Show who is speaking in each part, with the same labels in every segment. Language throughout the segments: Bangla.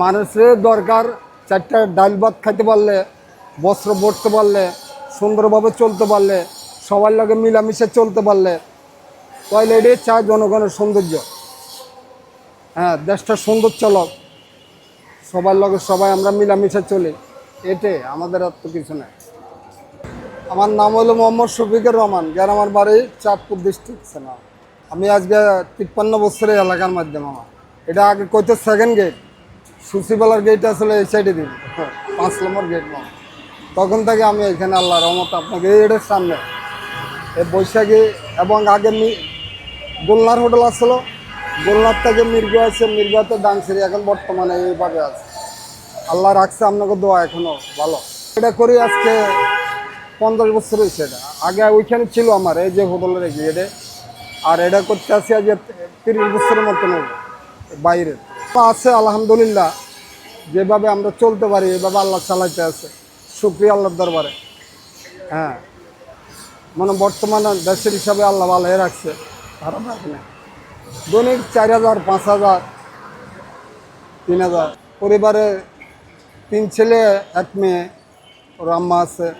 Speaker 1: মানুষের দরকার চারটা ডাল ভাত খাইতে পারলে, বস্ত্র পড়তে পারলে, সুন্দরভাবে চলতে পারলে, সবার লগে মিলামিশে চলতে পারলে, তাহলে এটাই চায় জনগণের সৌন্দর্য। হ্যাঁ দেশটা সুন্দর চলক, সবার লগে সবাই আমরা মিলামিশে চলি এটে আমাদের আর তো কিছু নেই। আমার নাম হলো মোহাম্মদ শফিকুর রহমান যার আমার বাড়ি চাঁদপুর ডিস্ট্রিক্ট সেনা। আমি আজকে তিপ্পান্ন বছরের এলাকার মাধ্যমে আমার। এটা আগে কইতে সেকেন্ড গেট সুসিবেলার গেট আসলে এই সাইডে দিন। পাঁচ নম্বর গেট মামা তখন থেকে আমি এখানে আল্লাহ রহমত আপনাকে এই এটার সামনে এ বৈশাখী এবং আগে গোলনার হোটেল আসলো। গোলনার থেকে মির্গা আছে, মির্গাতে ডান্সেরি, এখন বর্তমানে এইভাবে আছে। আল্লাহ রাখছে আপনাকে দোয়া এখনও ভালো। এটা করি আজকে পঞ্চাশ বছর হয়েছে এটা আগে ওইখানে ছিল আমার, এই যে হোটেলের গেটে আর এটা করতে আসি আজ তিরিশ বছরের মতন হবে বাইরে। তো আছে, আলহামদুলিল্লাহ। যেভাবে আমরা চলতে পারি, এভাবে আল্লাহ চালাইতে আছে। শুক্রিয়া আল্লাহর দরবারে। হ্যাঁ। মানে বর্তমানে দেশের হিসাবে আল্লাহ ভালো রাখছে। খারাপ রাখে না দৈনিক চার হাজার, পাঁচ হাজার, তিন হাজার। পরিবারে তিন ছেলে, এক মেয়ে, ওর আম্মা আছে,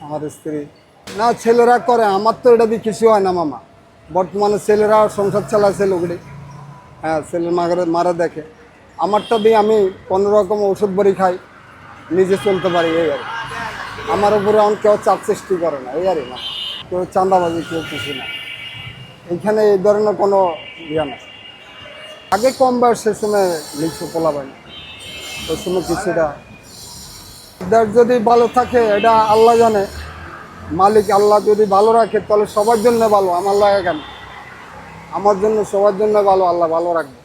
Speaker 1: আমার স্ত্রী। না, ছেলেরা করে, আমার তো এটা দিয়ে কিছু হয় না, মামা। বর্তমানে ছেলেরা সংসার চালাচ্ছে লোকটি হ্যাঁ ছেলের মারা মারা দেখে। আমারটা দিয়ে আমি কোনো রকম ওষুধ বড়ি খাই, নিজে চলতে পারি, এই আর আমার উপরে আমার কেউ চাপ সৃষ্টি করে না, এই আর না। কেউ চাঁদাবাজি, কেউ কিছু না। এখানে এই ধরনের কোনো ইয়ে না। আগে কম বয়স সে সময় লিখছে লিখছো পোলাবাই ওই সময় কিছুটা। দেশ যদি ভালো থাকে, এটা আল্লাহ জানে। মালিক আল্লাহ যদি ভালো রাখে, তাহলে সবার জন্য ভালো, আমার লাগে কেন? আমার জন্য, সবার জন্য ভালো, আল্লাহ ভালো রাখবে।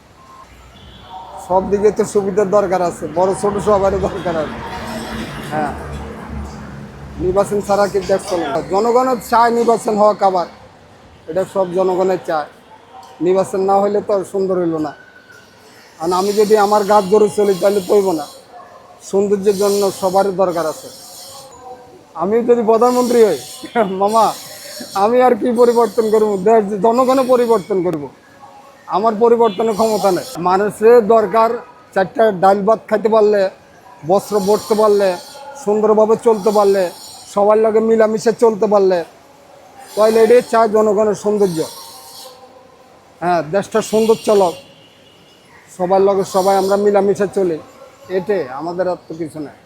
Speaker 1: সব দিকে তো সুবিধার দরকার আছে, বড় ছোট সবারই দরকার আছে। হ্যাঁ। নির্বাচন ছাড়া কি না। জনগণের চায় নির্বাচন হওয়া কাবার এটা সব জনগণের চায়। নির্বাচন না হলে তো সুন্দর হইল না। আর আমি যদি আমার গাছ ধরে চলি, তাহলে তৈব না। সৌন্দর্যের জন্য সবারই দরকার আছে। আমি যদি প্রধানমন্ত্রী হই, মামা আমি আর কি পরিবর্তন করব? দেশ জনগণে পরিবর্তন করব। আমার পরিবর্তনের ক্ষমতা নেই। মানুষের দরকার চারটা ডাল ভাত খাইতে পারলে, বস্ত্র পরতে পারলে, সুন্দরভাবে চলতে পারলে, সবার লগে মিলামিশে চলতে পারলে এটাই চায় জনগণের সৌন্দর্য। হ্যাঁ দেশটা সুন্দর চলক। সবার লগে সবাই আমরা মিলামিশে চলি। এটে আমাদের আর তো কিছু নেই।